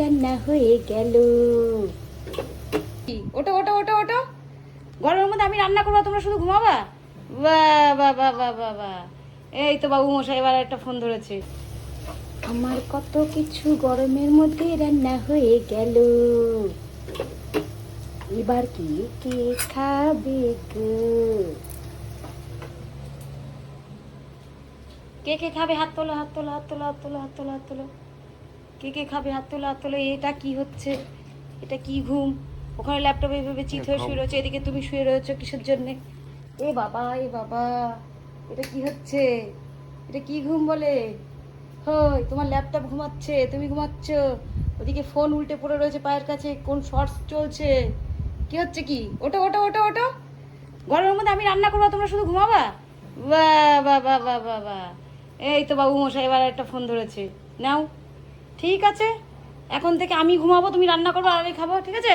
রান্না হয়ে গেল। কি? ওটো ওটো ওটো ওটো গরমের মধ্যে আমি রান্না করব তোমরা শুধু ঘুমাবা? বাহ বাহ বাহ বাহ বাহ এই তো বাবু মশাই এবার একটা ফোন ধরেছে। আমার কত কিছু গরমের মধ্যে রান্না হয়ে গেল। এবার কি কে খাবে গো? কে কে খাবে? হাত তোলো হাত তোলো হাত তোলো হাত তোলো হাত তোলো হাত তোলো। কে কে খাবে হাত তোলো হাত তোলো এটা কি হচ্ছে? এটা কি ঘুম? ওখানে ল্যাপটপে এভাবে চিত হয়ে শুয়ে রয়েছে এদিকে তুমি শুয়ে রয়েছো কিসের জন্যে? এ বাবা এ বাবা এটা কি হচ্ছে? এটা কি ঘুম বলে? হই তোমার ল্যাপটপ ঘুমাচ্ছে তুমি ঘুমাচ্ছ। ওদিকে ফোন উল্টে পড়ে রয়েছে পায়ের কাছে কোন শর্টস চলছে? কি হচ্ছে কি? ওটো ওটো ওটো ওটো গরমের মধ্যে আমি রান্না করব তোমরা শুধু ঘুমাবা? বা বা বা বাহ বাহ এই তো বাবু মশাই এবার একটা ফোন ধরেছে। নাও। ঠিক আছে? এখন থেকে আমি ঘুমাবো তুমি রান্না করব আর আমি খাব ঠিক আছে?